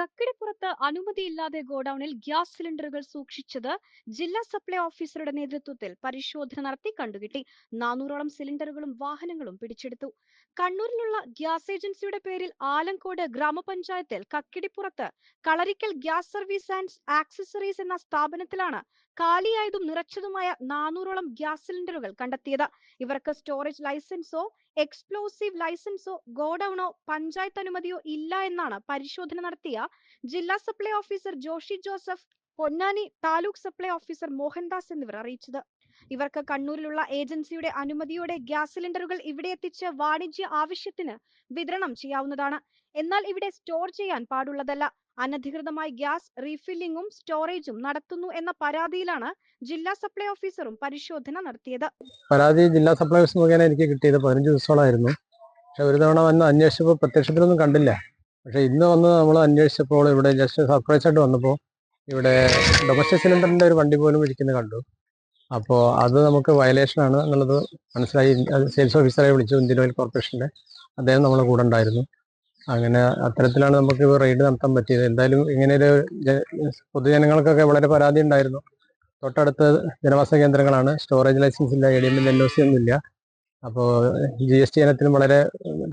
കക്കിടിപ്പുറത്ത് അനുമതിയില്ലാതെ ഗോഡൌണിൽ ഗ്യാസ് സിലിണ്ടറുകൾ സൂക്ഷിച്ചത് ജില്ലാ സപ്ലൈ ഓഫീസറുടെ നേതൃത്വത്തിൽ പരിശോധന നടത്തി കണ്ടുകിട്ടി. നാനൂറോളം സിലിണ്ടറുകളും വാഹനങ്ങളും പിടിച്ചെടുത്തു. കണ്ണൂരിലുള്ള ഗ്യാസ് ഏജൻസിയുടെ പേരിൽ ആലങ്കോട് ഗ്രാമപഞ്ചായത്തിൽ കക്കിടിപ്പുറത്ത് Kalarikkal gas service and accessories എന്ന സ്ഥാപനത്തിലാണ് കാലിയായതും നിറച്ചതുമായ നാനൂറോളം ഗ്യാസ് സിലിണ്ടറുകൾ കണ്ടെത്തിയത്. ഇവർക്ക് സ്റ്റോറേജ് ലൈസൻസോ എക്സ്പ്ലോസീവ് ലൈസൻസോ ഗോഡൌണോ പഞ്ചായത്ത് അനുമതിയോ ഇല്ല എന്നാണ് പരിശോധന നടത്തിയ ജില്ലാ supply officer Joshy Joseph Ponnani taluk supply officer Mohandas എന്നിവർ അറിയിച്ചത്. ഇവർക്ക് കണ്ണൂരിലുള്ള ഏജൻസിയുടെ അനുമതിയോടെ ഗ്യാസ് സിലിണ്ടറുകൾ ഇവിടെ എത്തിച്ച് വാണിജ്യ ആവശ്യത്തിന് വിതരണം ചെയ്യാവുന്നതാണ്. എന്നാൽ ഇവിടെ സ്റ്റോർ ചെയ്യാൻ പാടുള്ളതല്ല. അനധികൃതമായി ഗ്യാസ് റീഫില്ലിംഗും സ്റ്റോറേജും നടത്തുന്നു എന്ന പരാതിയിലാണ് ജില്ലാ സപ്ലൈ ഓഫീസറും പരിശോധന നടത്തിയത്. പരാതി ജില്ലാ സപ്ലൈ ഓഫീസർ മുഖേന എനിക്ക് കിട്ടിയത്. പതിനഞ്ച് ദിവസങ്ങളായിരുന്നു പക്ഷെ ഒരു തവണ വന്ന് അന്വേഷിച്ചപ്പോൾ പ്രത്യക്ഷത്തിലൊന്നും കണ്ടില്ല. പക്ഷെ ഇന്ന് വന്ന് നമ്മൾ അന്വേഷിച്ചപ്പോൾ ഇവിടെ ജസ്റ്റ് സർപ്രൈസ് ആയിട്ട് വന്നപ്പോൾ ഇവിടെ ഡൊമസ്റ്റിക് സിലിണ്ടറിന്റെ ഒരു വണ്ടി പോലും ഇരിക്കുന്നത് കണ്ടു. അപ്പോൾ അത് നമുക്ക് വയലേഷൻ ആണ് എന്നുള്ളത് മനസ്സിലായി. സെയിൽസ് ഓഫീസറെ വിളിച്ചു ഇന്ത്യൻ ഓയിൽ കോർപ്പറേഷന്റെ അദ്ദേഹം നമ്മളെ കൂടെ ഉണ്ടായിരുന്നു. അങ്ങനെ അത്തരത്തിലാണ് നമുക്ക് റെയ്ഡ് നടത്താൻ പറ്റിയത്. എന്തായാലും ഇങ്ങനെ ഒരു പൊതുജനങ്ങൾക്കൊക്കെ വളരെ പരാതി ഉണ്ടായിരുന്നു. തൊട്ടടുത്ത് ജനവാസ കേന്ദ്രങ്ങളാണ്. സ്റ്റോറേജ് ലൈസൻസ് ഇല്ല എ ഡി എമ്മിൽ എൻ ഒ സി ഒന്നും ഇല്ല. അപ്പോൾ ജി എസ് ടി ഇനത്തിലും വളരെ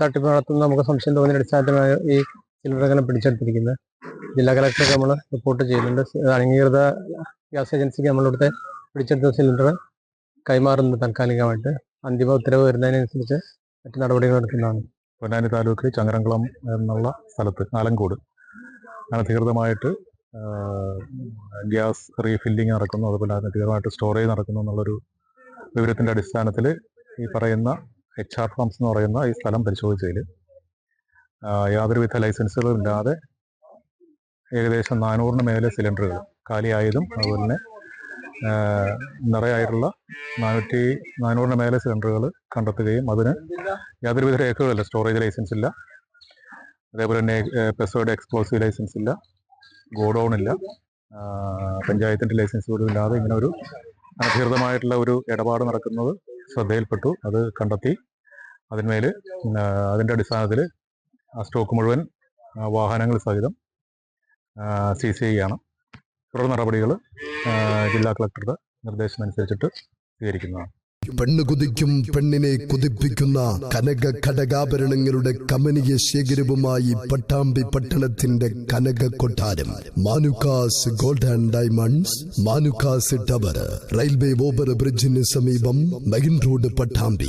തട്ടിപ്പ് നടത്തുന്ന നമുക്ക് സംശയം തോന്നിയ അടിസ്ഥാനത്തിലാണ് ഈ സിലിണ്ടറുകളെ പിടിച്ചെടുത്തിരിക്കുന്നത്. ജില്ലാ കളക്ടർക്ക് നമ്മൾ റിപ്പോർട്ട് ചെയ്യുന്നുണ്ട്. അംഗീകൃത ഗ്യാസ് ഏജൻസിക്ക് നമ്മളിവിടുത്തെ പിടിച്ചെടുത്ത സിലിണ്ടർ കൈമാറുന്നത് താൽക്കാലികമായിട്ട്. അന്തിമ ഉത്തരവ് വരുന്നതിനനുസരിച്ച് മറ്റു നടപടികൾ എടുക്കുന്നതാണ്. പൊന്നാനി താലൂക്ക് ചങ്ങരംകുളം എന്നുള്ള സ്ഥലത്ത് ആലങ്കോട് അനധികൃതമായിട്ട് ഗ്യാസ് റീഫില്ലിംഗ് നടക്കുന്നു. അതുപോലെ അനധികൃതമായിട്ട് സ്റ്റോറേജ് നടക്കുന്നു എന്നുള്ളൊരു വിവരത്തിന്റെ അടിസ്ഥാനത്തിൽ ഈ പറയുന്ന എച്ച് ആർ ഫാംസ് എന്ന് പറയുന്ന ഈ സ്ഥലം പരിശോധിച്ചതിൽ യാതൊരുവിധ ലൈസൻസുകളും ഇല്ലാതെ ഏകദേശം നാനൂറിന് മേലെ സിലിണ്ടറുകൾ കാലിയായതും അതുപോലെ തന്നെ നിറയായിട്ടുള്ള നാനൂറ്റി നാനൂറിന് മേലെ സിലിണ്ടറുകൾ കണ്ടെത്തുകയും അതിന് യാതൊരുവിധ രേഖകളില്ല സ്റ്റോറേജ് ലൈസൻസ് ഇല്ല. അതേപോലെ തന്നെ പെസോയുടെ എക്സ്പ്ലോസീവ് ലൈസൻസ് ഇല്ല ഗോഡൗൺ ഇല്ല. പഞ്ചായത്തിന്റെ ലൈസൻസ് പോലും ഇല്ലാതെ ഇങ്ങനെ ഒരു അനധികൃതമായിട്ടുള്ള ഒരു ഇടപാട് നടക്കുന്നത് ശ്രദ്ധയിൽപ്പെട്ടു. അത് കണ്ടെത്തി അതിന്മേൽ അതിന്റെ അടിസ്ഥാനത്തിൽ ആ സ്റ്റോക്ക് മുഴുവൻ വാഹനങ്ങൾ സഹിതം സീസ് ചെയ്യുകയാണ്. തുടർ നടപടികൾ ജില്ലാ കളക്ടറുടെ നിർദ്ദേശം അനുസരിച്ചിട്ട് സ്വീകരിക്കുന്നതാണ്. പെണ്ണ് കുതിക്കും പെണ്ണിനെ കുതിപ്പിക്കുന്ന കനക ഘടകാഭരണങ്ങളുടെ കമനീയ ശേഖരവുമായി പട്ടാമ്പി പട്ടണത്തിന്റെ കനക കൊട്ടാരം. Manukkas gold and diamonds Manukkas tower railway over ബ്രിഡ്ജിന് സമീപം മെയിൻ റോഡ് പട്ടാമ്പി.